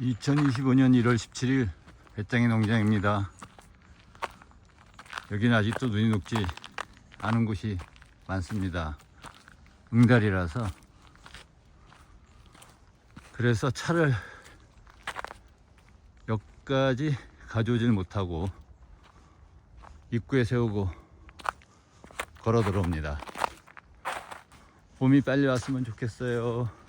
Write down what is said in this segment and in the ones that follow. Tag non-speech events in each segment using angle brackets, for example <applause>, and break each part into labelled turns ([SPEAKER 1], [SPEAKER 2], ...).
[SPEAKER 1] 2025년 1월 17일 배짱이 농장입니다. 여기는 아직도 눈이 녹지 않은 곳이 많습니다. 응달이라서 그래서 차를 여기까지 가져오질 못하고 입구에 세우고 걸어 들어옵니다. 봄이 빨리 왔으면 좋겠어요.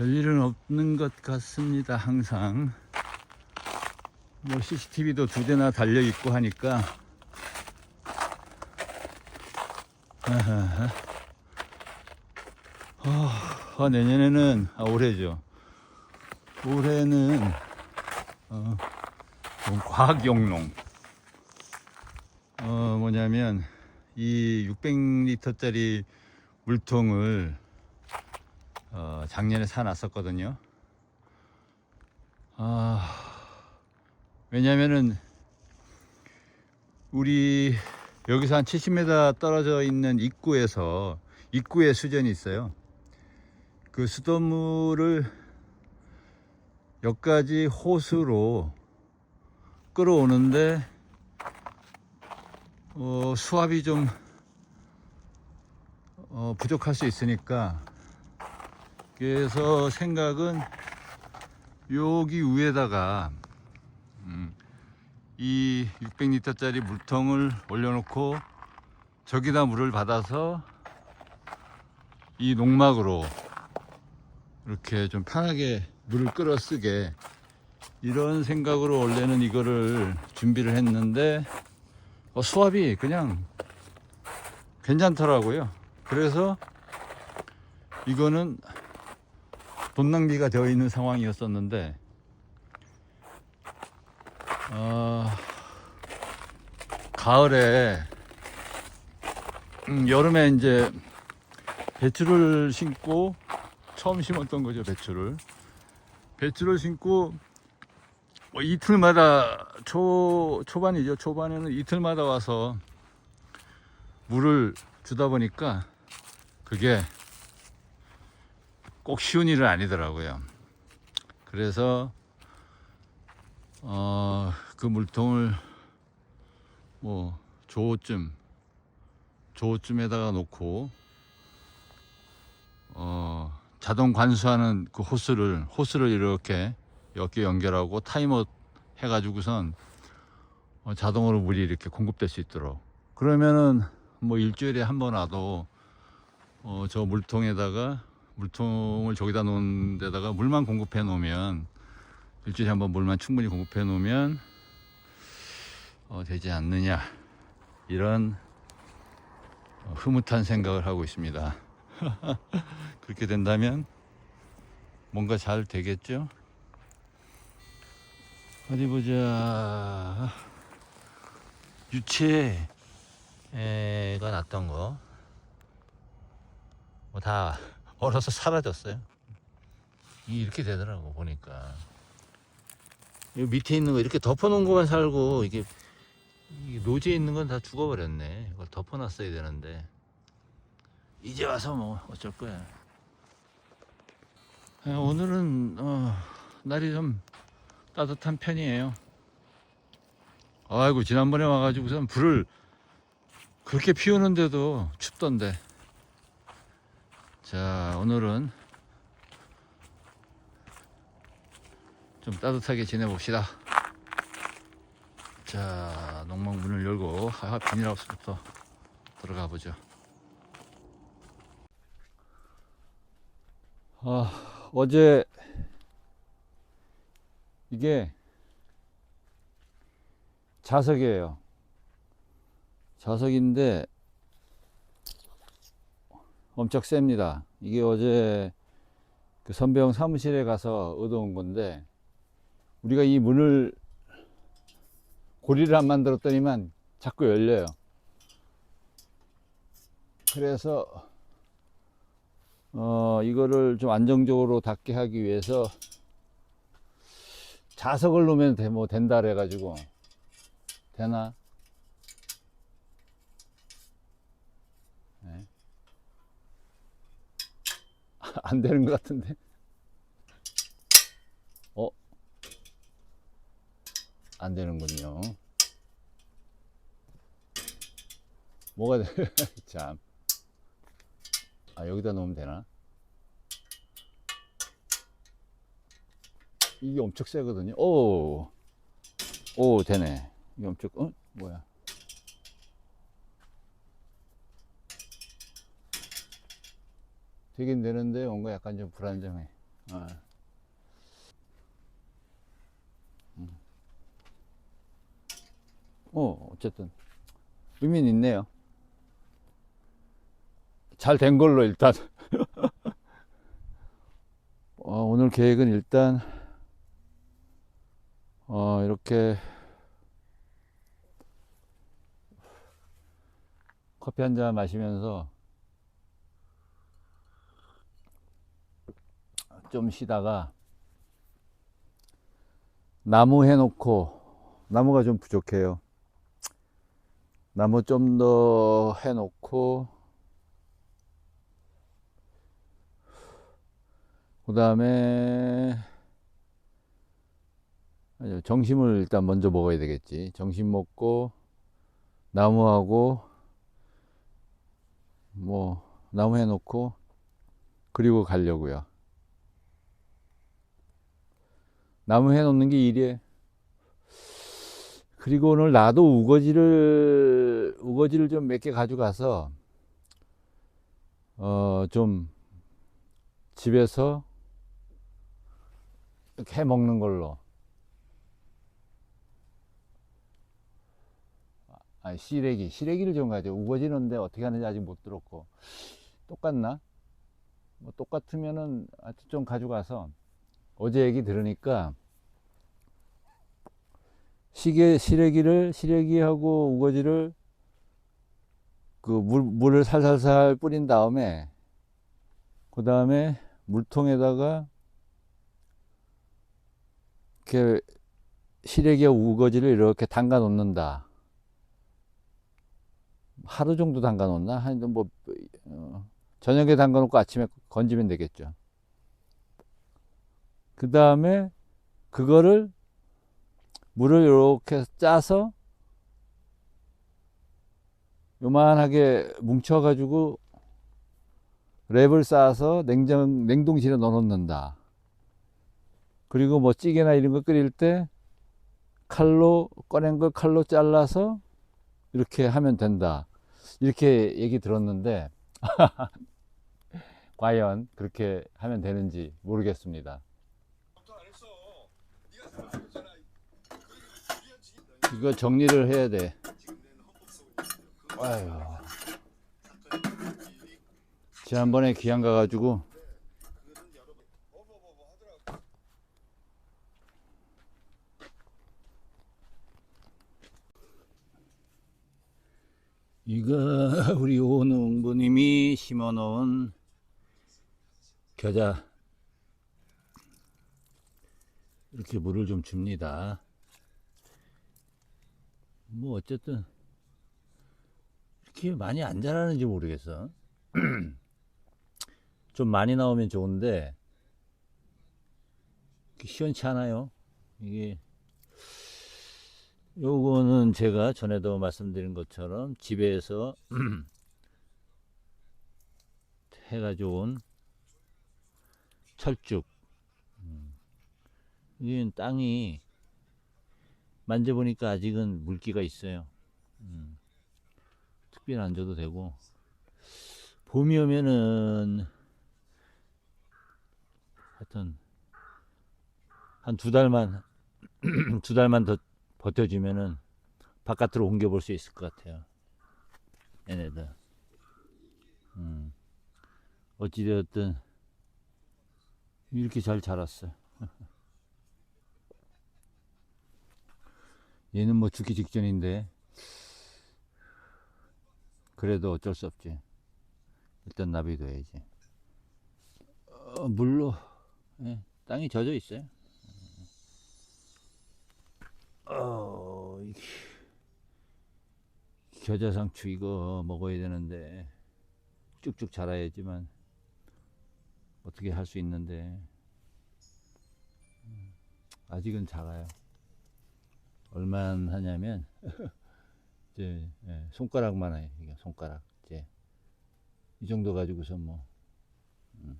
[SPEAKER 1] 별일은 없는 것 같습니다. 항상 뭐 CCTV도 두 대나 달려 있고 하니까 아하하. 아, 내년에는 아, 올해죠. 올해는 어, 좀 과학용농 어 뭐냐면 이 600리터짜리 물통을 어, 작년에 사놨었거든요. 아, 왜냐면은 우리 여기서 한 70m 떨어져 있는 입구에서 입구에 수전이 있어요. 그 수돗물을 여기까지 호수로 끌어오는데 어, 수압이 좀 어, 부족할 수 있으니까 그래서 생각은 여기 위에다가 음, 이 600리터짜리 물통을 올려놓고 저기다 물을 받아서 이 농막으로 이렇게 좀 편하게 물을 끌어 쓰게 이런 생각으로 원래는 이거를 준비를 했는데 어, 수압이 그냥 괜찮더라고요. 그래서 이거는 돈 낭비가 되어 있는 상황이었었는데, 어, 가을에, 음, 여름에 이제 배추를 심고 처음 심었던 거죠, 배추를. 배추를 심고 뭐 이틀마다 초 초반이죠. 초반에는 이틀마다 와서 물을 주다 보니까 그게 꼭 쉬운 일은 아니더라고요. 그래서 어, 그 물통을 뭐 조쯤 조쯤에다가 놓고 어, 자동 관수하는 그 호스를 호스를 이렇게 여기 연결하고 타이머 해가지고선 어, 자동으로 물이 이렇게 공급될 수 있도록 그러면은 뭐 일주일에 한 번 와도 어, 저 물통에다가 물통을 저기다 놓은 데다가 물만 공급해 놓으면 일주일에 한 번 물만 충분히 공급해 놓으면 어, 되지 않느냐 이런 어, 흐뭇한 생각을 하고 있습니다. <laughs> 그렇게 된다면 뭔가 잘 되겠죠? 어디 보자. 유채가 났던 거. 뭐 다 얼어서 사라졌어요. 이렇게 되더라고, 보니까. 이 밑에 있는 거 이렇게 덮어놓은 것만 살고, 이게, 노지에 있는 건 다 죽어버렸네. 이걸 덮어놨어야 되는데. 이제 와서 뭐, 어쩔 거야. 아, 오늘은, 어, 날이 좀 따뜻한 편이에요. 아이고 지난번에 와가지고선 불을 그렇게 피우는데도 춥던데. 자 오늘은 좀 따뜻하게 지내봅시다. 자 농막 문을 열고 아, 비닐하우스부터 들어가 보죠. 아 어제 이게 자석이에요. 자석인데 엄청 셉니다. 이게 어제 그 선배형 사무실에 가서 얻어온 건데 우리가 이 문을 고리를 안 만들었더니만 자꾸 열려요. 그래서 어 이거를 좀 안정적으로 닫게 하기 위해서 자석을 놓으면 돼, 뭐 된다 그래가지고 되나? <laughs> 안 되는 것 같은데. 어? 안 되는군요. 뭐가 돼? <laughs> 참. 아, 여기다 놓으면 되나? 이게 엄청 세거든요. 오, 오, 되네. 이게 엄청, 어? 뭐야? 되긴 되는데 뭔가 약간 좀 불안정해. 아. 음. 어, 어쨌든 의미는 있네요. 잘 된 걸로 일단. <laughs> 어, 오늘 계획은 일단 어, 이렇게 커피 한 잔 마시면서 좀 쉬다가 나무 해놓고 나무가 좀 부족해요. 나무 좀 더 해놓고 그 다음에 점심을 일단 먼저 먹어야 되겠지. 점심 먹고 나무하고 뭐 나무 해놓고 그리고 가려고요. 나무 해놓는 게 일이에요. 그리고 오늘 나도 우거지를 우거지를 좀 몇 개 가져가서 어 좀 집에서 이렇게 해 먹는 걸로. 아, 시래기, 시래기를 좀 가져. 우거지는데 어떻게 하는지 아직 못 들었고. 똑같나? 뭐 똑같으면은 하여튼 좀 가져가서 어제 얘기 들으니까 시계 시래기를 시래기하고 우거지를 그 물, 물을 살살살 뿌린 다음에 그 다음에 물통에다가 이렇게 시래기와 우거지를 이렇게 담가 놓는다. 하루 정도 담가 놓나? 하여튼 뭐 어, 저녁에 담가 놓고 아침에 건지면 되겠죠. 그 다음에 그거를 물을 이렇게 짜서 요만하게 뭉쳐 가지고 랩을 쌓아서 냉장, 냉동실에 넣어 놓는다. 그리고 뭐 찌개나 이런 거 끓일 때 칼로, 꺼낸 걸 칼로 잘라서 이렇게 하면 된다. 이렇게 얘기 들었는데, <laughs> 과연 그렇게 하면 되는지 모르겠습니다. 이거 정리를 해야 돼. 아유. 지난번에 귀양 가가지고 이거 우리 오농부님이 심어놓은 겨자 이렇게 물을 좀 줍니다. 뭐 어쨌든 이렇게 많이 안 자라는지 모르겠어. <clears throat> 좀 많이 나오면 좋은데 시원치 않아요. 이게 요거는 제가 전에도 말씀드린 것처럼 집에서 <clears throat> 해가지고 온 철쭉. 음. 이게 땅이 만져보니까 아직은 물기가 있어요. 음. 특별히 안 줘도 되고. 봄이 오면은 하여튼 한 두 달만 <clears throat> 두 달만 더 버텨주면은 바깥으로 옮겨볼 수 있을 것 같아요. 얘네들. 음. 어찌되었든 이렇게 잘 자랐어. <laughs> 얘는 뭐 죽기 직전인데 그래도 어쩔 수 없지. 일단 나비둬야지. 어, 물로 예, 땅이 젖어 있어요. 어, 이게 겨자상추 이거 먹어야 되는데 쭉쭉 자라야지만 어떻게 할 수 있는데 음, 아직은 작아요. 얼마나 하냐면 <laughs> 이제 예, 손가락만 해요. 이게 손가락 이제 이 정도 가지고서 뭐 음,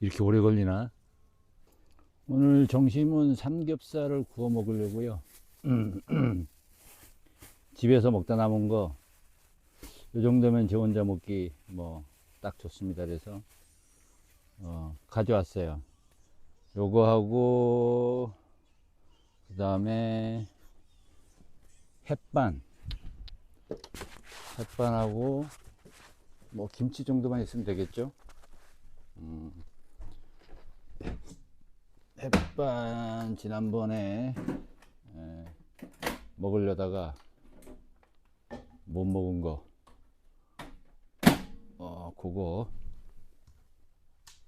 [SPEAKER 1] 이렇게 오래 걸리나? 오늘 점심은 삼겹살을 구워 먹으려고요. <clears throat> 집에서 먹다 남은 거, 이 정도면 저 혼자 먹기 뭐 딱 좋습니다. 그래서 어, 가져왔어요. 요거 하고 그 다음에 햇반, 햇반하고 뭐 김치 정도만 있으면 되겠죠. 음. 햇반 지난번에 에, 먹으려다가 못 먹은 거, 어, 그거,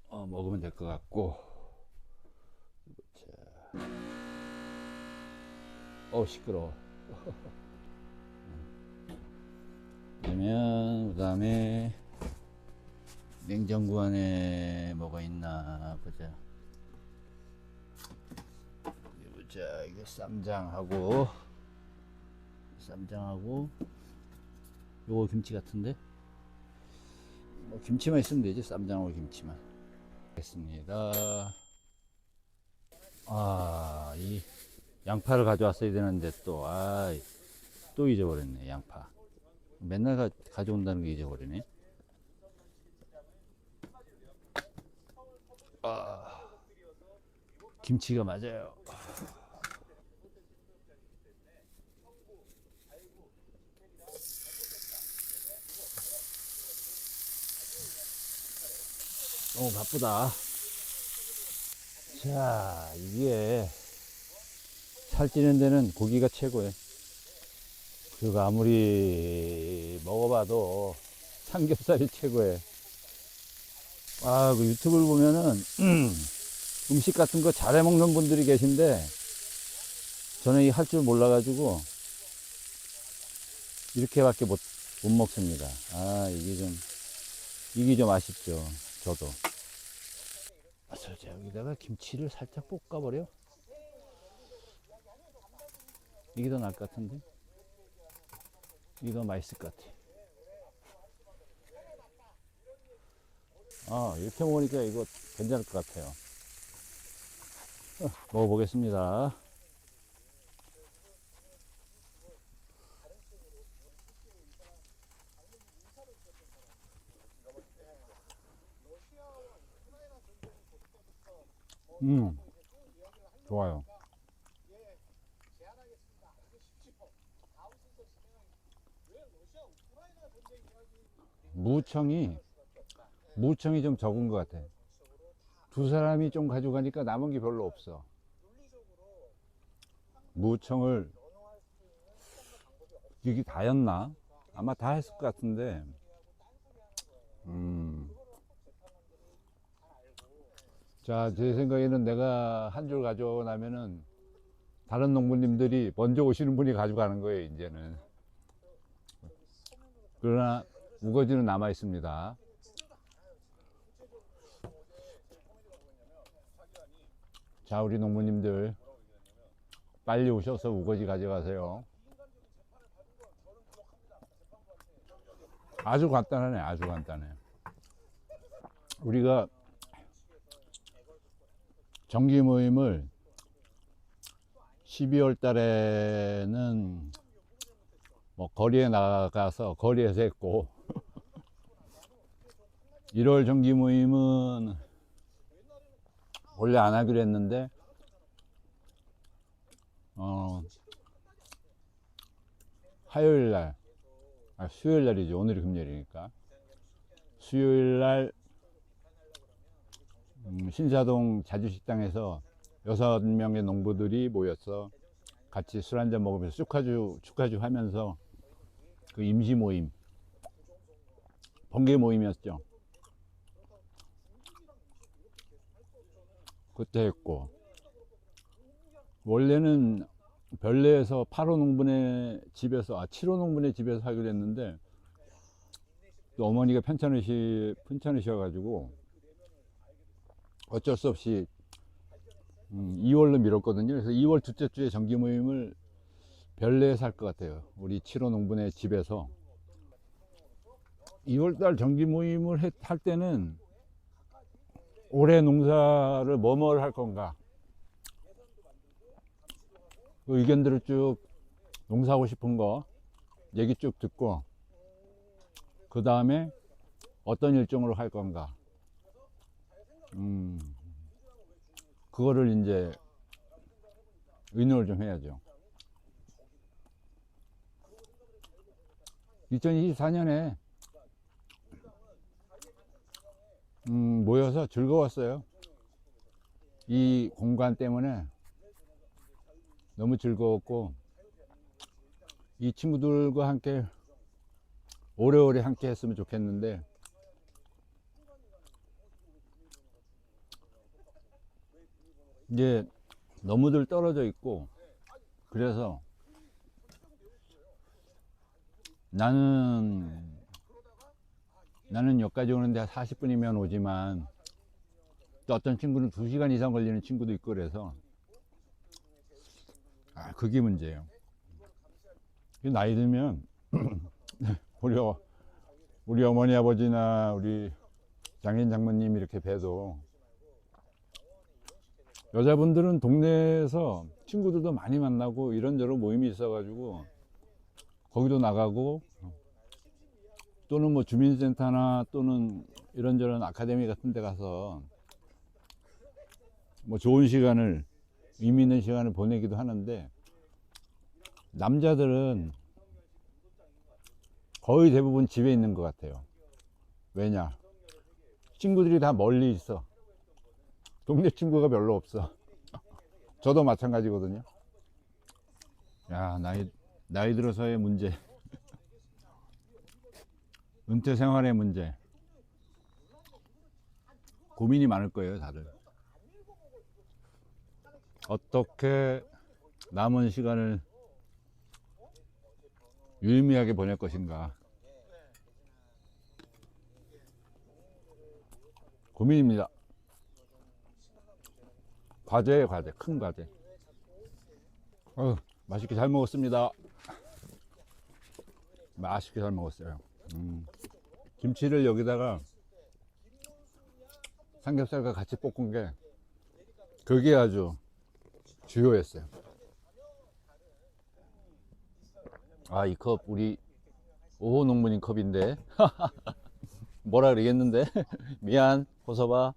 [SPEAKER 1] 어, 먹으면 될 것 같고, 어, 시끄러워. 그러면, 그 다음에, 냉장고 안에 뭐가 있나 보자. 보자, 이거 쌈장하고, 쌈장하고, 요거 김치 같은데? 뭐 김치만 있으면 되지 쌈장하고 김치만 됐습니다 아이 양파를 가져왔어야 되는데 또 아 또 잊어버렸네 양파. 맨날 가, 가져온다는 게 잊어버리네. 아 김치가 맞아요. 너무 바쁘다. 자, 이게 살찌는 데는 고기가 최고예요. 그리고 아무리 먹어봐도 삼겹살이 최고예요. 아, 그 유튜브를 보면은 <clears throat> 음식 같은 거 잘해 먹는 분들이 계신데 저는 이 할 줄 몰라가지고 이렇게밖에 못, 못 먹습니다. 아, 이게 좀, 이게 좀 아쉽죠. 저도. 그래서 이제 여기다가 김치를 살짝 볶아버려. 이게 더 나을 것 같은데? 이게 더 맛있을 것 같아. 아, 이렇게 먹으니까 이거 괜찮을 것 같아요. 어, 먹어보겠습니다. 음, 좋아요. 무청이 무청이 좀 적은 것 같아. 두 사람이 좀 가져가니까 남은 게 별로 없어. 무청을 이게 다였나? 아마 다 했을 것 같은데. 음. 자, 제 생각에는 내가 한 줄 가져나면은 다른 농부님들이 먼저 오시는 분이 가져가는 거예요, 이제는. 그러나 우거지는 남아 있습니다. 자, 우리 농부님들 빨리 오셔서 우거지 가져가세요. 아주 간단하네, 아주 간단해. 우리가 정기 모임을 12월 달에는 뭐 거리에 나가서 거리에서 했고. 1월 <laughs> 정기 모임은 원래 안 하기로 했는데 어 화요일 날 아, 수요일 날이죠 오늘이 금요일이니까. 수요일 날 음, 신사동 자주식당에서 여섯 명의 농부들이 모여서 같이 술 한잔 먹으면서 축하주 축하주 하면서 그 임시 모임 번개 모임이었죠. 그때 했고 원래는 별내에서 8호 농분의 집에서 아 7호 농분의 집에서 하기로 했는데 또 어머니가 편찮으시 편찮으셔 가지고 어쩔 수 없이 음, 2월로 미뤘거든요. 그래서 2월 둘째 주에 정기 모임을 별내에서 할 것 같아요. 우리 7호 농분의 집에서 2월달 정기 모임을 해- 할 때는 올해 농사를 뭐뭐를 할 건가 그 의견들을 쭉 농사하고 싶은 거 얘기 쭉 듣고 그 다음에 어떤 일정으로 할 건가 음 그거를 이제 의논을 좀 해야죠 2024년에 음, 모여서 즐거웠어요. 이 공간 때문에 너무 즐거웠고, 이 친구들과 함께 오래오래 함께 했으면 좋겠는데, 이제 너무들 떨어져 있고, 그래서 나는 나는 여기까지 오는데 40분이면 오지만 또 어떤 친구는 2시간 이상 걸리는 친구도 있고 그래서 아 그게 문제예요. 이 나이 들면 <clears throat> 우리, 어, 우리 어머니 아버지나 우리 장인 장모님 이렇게 뵈도 여자분들은 동네에서 친구들도 많이 만나고 이런저런 모임이 있어가지고 거기도 나가고 또는 뭐 주민센터나 또는 이런저런 아카데미 같은 데 가서 뭐 좋은 시간을 의미 있는 시간을 보내기도 하는데 남자들은 거의 대부분 집에 있는 것 같아요. 왜냐? 친구들이 다 멀리 있어 동네 친구가 별로 없어. <laughs> 저도 마찬가지거든요. 야 나이 나이 들어서의 문제. <laughs> 은퇴 생활의 문제. 고민이 많을 거예요 다들. 어떻게 남은 시간을 유의미하게 보낼 것인가? 고민입니다 과제예요 과제 큰 과제 어 맛있게 잘 먹었습니다. 맛있게 잘 먹었어요. 음. 김치를 여기다가 삼겹살과 같이 볶은 게 그게 아주 주요했어요. 아, 이 컵 우리 오호 농문인 컵인데. <laughs> 뭐라 그러겠는데? <laughs> 미안 호서봐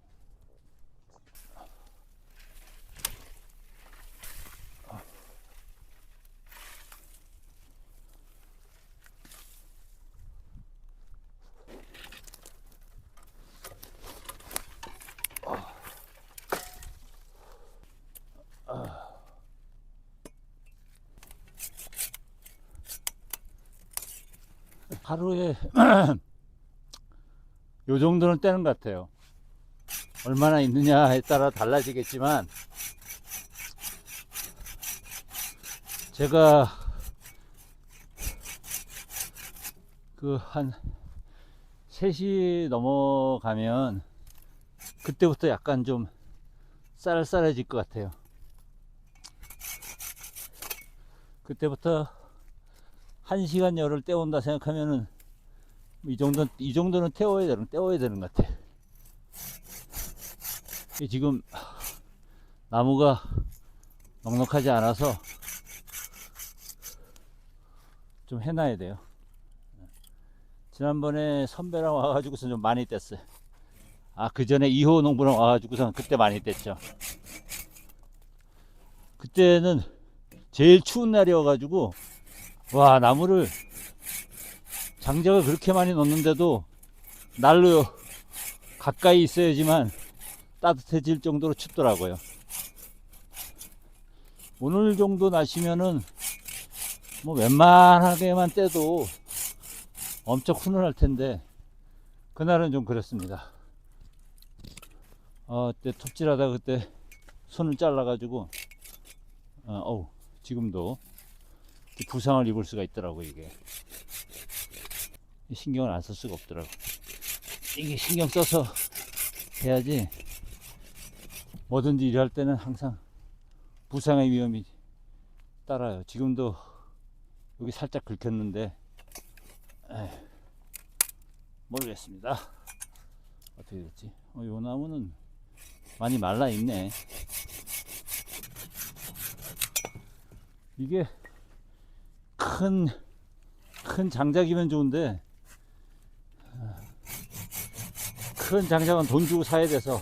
[SPEAKER 1] 하루에 <clears throat> 요 정도는 떼는 것 같아요. 얼마나 있느냐에 따라 달라지겠지만 제가 그 한 3시 넘어가면 그때부터 약간 좀 쌀쌀해질 것 같아요. 그때부터 한 시간 열을 때운다 생각하면은 이 정도 이 정도는 태워야 되는 때워야 되는 것 같아. 이 지금 나무가 넉넉하지 않아서 좀 해놔야 돼요. 지난번에 선배랑 와가지고서 좀 많이 뗐어요. 아, 그 전에 2호 농부랑 와가지고서 그때 많이 뗐죠. 그때는 제일 추운 날이어가지고 와 나무를 장작을 그렇게 많이 넣는데도 날로 가까이 있어야지만 따뜻해질 정도로 춥더라고요. 오늘 정도 날씨면은 뭐 웬만하게만 떼도 엄청 훈훈할 텐데 그날은 좀 그랬습니다. 어, 그때 톱질하다 그때 손을 잘라 가지고 어, 어우 지금도 부상을 입을 수가 있더라고 이게 신경을 안 쓸 수가 없더라고 이게 신경 써서 해야지 뭐든지 일할 때는 항상 부상의 위험이 따라요. 지금도 여기 살짝 긁혔는데 모르겠습니다. 어떻게 됐지? 어, 요 나무는 많이 말라 있네. 이게 큰, 큰 장작이면 좋은데, 큰 장작은 돈 주고 사야 돼서,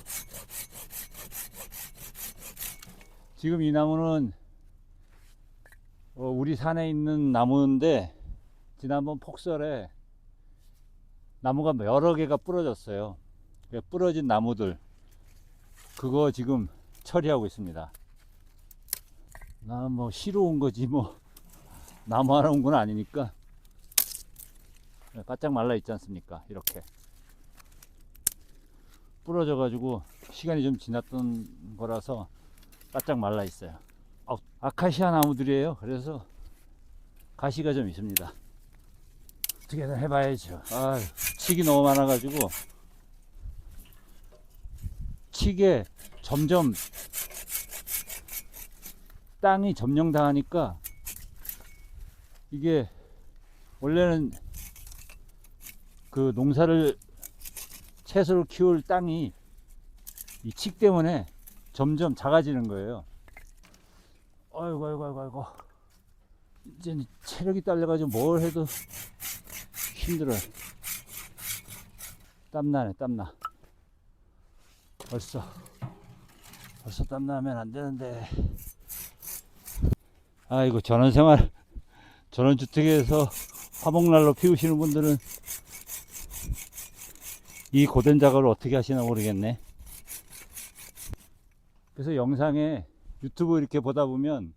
[SPEAKER 1] 지금 이 나무는, 어, 우리 산에 있는 나무인데, 지난번 폭설에 나무가 여러 개가 부러졌어요. 그 부러진 나무들, 그거 지금 처리하고 있습니다. 나뭐 쉬러 온 거지 뭐 나무 하러 온건 아니니까. 바짝 말라 있지 않습니까? 이렇게. 부러져 가지고 시간이 좀 지났던 거라서 바짝 말라 있어요. 아, 아카시아 나무들이에요. 그래서 가시가 좀 있습니다. 어떻게든 해봐야죠. 아 칡이 너무 많아 가지고. 칡에 점점 땅이 점령당하니까 이게 원래는 그 농사를 채소를 키울 땅이 이 칡 때문에 점점 작아지는 거예요. 아이고 아이고 아이고 아이고 이제 체력이 딸려가지고 뭘 해도 힘들어요. 땀나네 땀나. 벌써 벌써 땀나면 안 되는데. 아이고 전원생활 전원주택에서 화목난로 피우시는 분들은 이 고된 작업을 어떻게 하시나 모르겠네. 그래서 영상에 유튜브 이렇게 보다 보면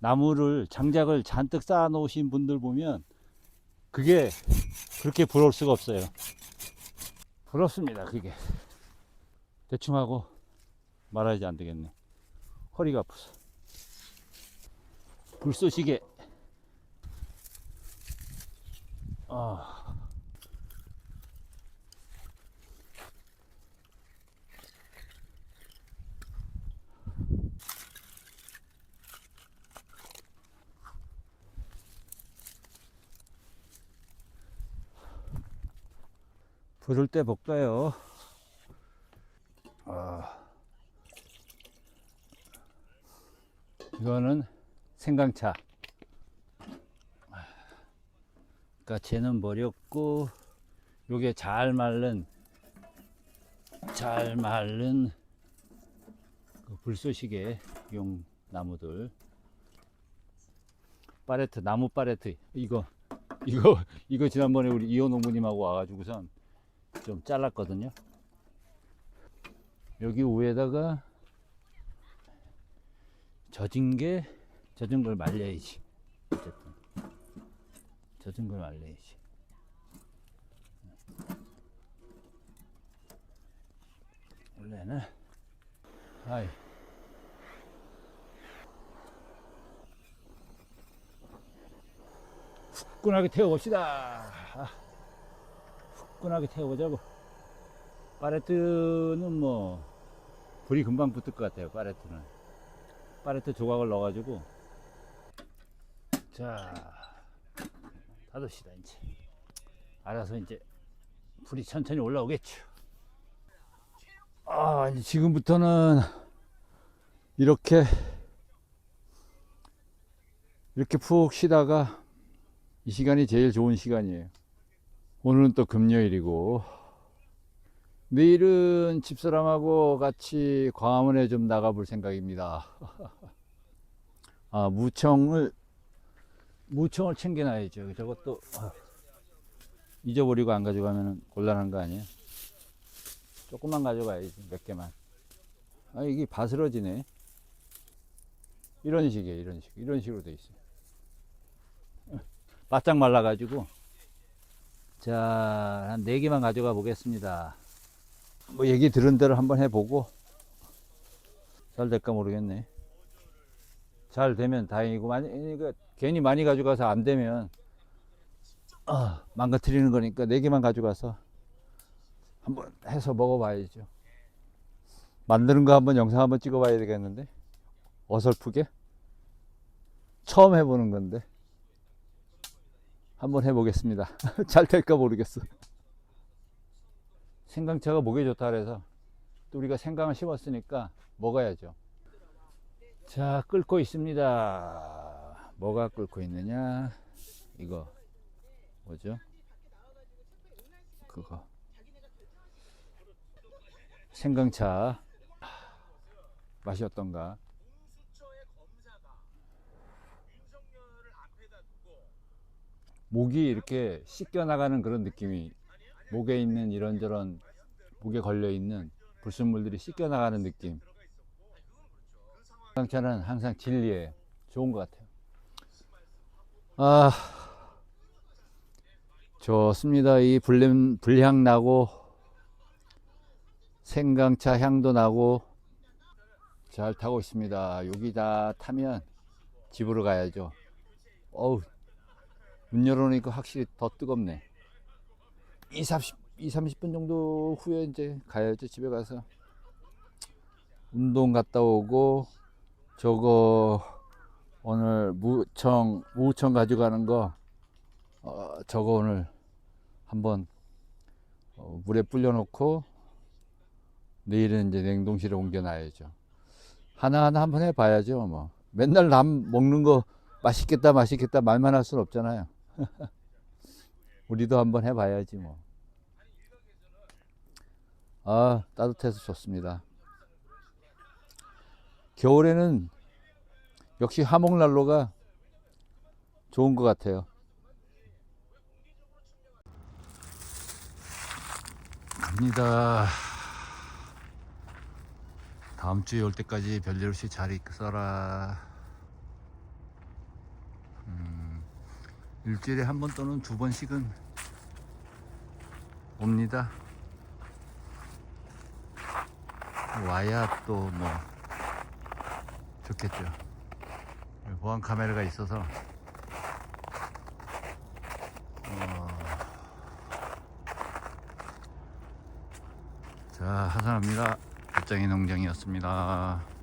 [SPEAKER 1] 나무를 장작을 잔뜩 쌓아 놓으신 분들 보면 그게 그렇게 부러울 수가 없어요. 부럽습니다 그게. 대충 하고 말하지 안 되겠네. 허리가 아프서 불쏘시개 아. 부를 때 볼까요? 아. 이거는 생강차. 그러니까 쟤는 버렸고 요게 잘 말른 잘 말른 그 불쏘시개 용 나무들. 파레트 나무 파레트. 이거 이거 이거 지난번에 우리 이호 농부님하고 와가지고선 좀 잘랐거든요. 여기 위에다가 젖은 게 젖은 걸 말려야지. 어쨌든 젖은 걸 말려야지. 원래는 아이 후끈하게 태워봅시다. 아, 후끈하게 태워보자고. 파레트는 뭐 불이 금방 붙을 것 같아요. 파레트는. 파레트 조각을 넣어가지고 자 닫읍시다 이제. 알아서 이제 불이 천천히 올라오겠죠. 아 지금부터는 이렇게 이렇게 푹 쉬다가 이 시간이 제일 좋은 시간이에요. 오늘은 또 금요일이고. 내일은 집사람하고 같이 광화문에 좀 나가볼 생각입니다. <laughs> 아, 무청을, 무청을 챙겨놔야죠. 저것도, 아, 잊어버리고 안 가져가면 곤란한 거 아니에요? 조금만 가져가야지, 몇 개만. 아, 이게 바스러지네. 이런 식이에요, 이런 식. 이런 식으로 돼 있어요. <laughs> 바짝 말라가지고. 자, 한 네 개만 가져가 보겠습니다. 뭐 얘기 들은 대로 한번 해보고 잘 될까 모르겠네. 잘 되면 다행이고 만약 그 괜히 많이 가져가서 안 되면 아, 망가뜨리는 거니까 네 개만 가져가서 한번 해서 먹어봐야죠. 만드는 거 한번 영상 한번 찍어봐야 되겠는데 어설프게 처음 해보는 건데 한번 해보겠습니다. <laughs> 잘 될까 모르겠어. 생강차가 목에 좋다 그래서 또 우리가 생강을 심었으니까 먹어야죠. 자 끓고 있습니다. 뭐가 끓고 있느냐? 이거 뭐죠? 그거 생강차 맛이 어떤가? 목이 이렇게 씻겨 나가는 그런 느낌이 목에 있는 이런저런 목에 걸려 있는 불순물들이 씻겨 나가는 느낌. 생강차는 항상 진리에 좋은 것 같아요. 아 좋습니다. 이 불냄 불향 나고 생강차 향도 나고 잘 타고 있습니다. 여기 다 타면 집으로 가야죠. 어우 문 열어놓으니까 확실히 더 뜨겁네. 2, 30, 2, 30분 정도 후에 이제 가야죠. 집에 가서 운동 갔다 오고 저거 오늘 무청 무청 가져가는 거 어, 저거 오늘 한번 어, 물에 불려놓고 내일은 이제 냉동실에 옮겨놔야죠. 하나하나 한번 해봐야죠. 뭐 맨날 남 먹는 거 맛있겠다 맛있겠다 말만 할 수는 없잖아요. <laughs> 우리도 한번 해봐야지 뭐. 아 따뜻해서 좋습니다. 겨울에는 역시 화목난로가 좋은 것 같아요. 갑니다. 다음 주에 올 때까지 별일 없이 잘 있어라. 음, 일주일에 한 번 또는 두 번씩은 옵니다. 와야 또 뭐 좋겠죠. 보안 카메라가 있어서 어, 자 하산합니다. 빗장이 농장이었습니다.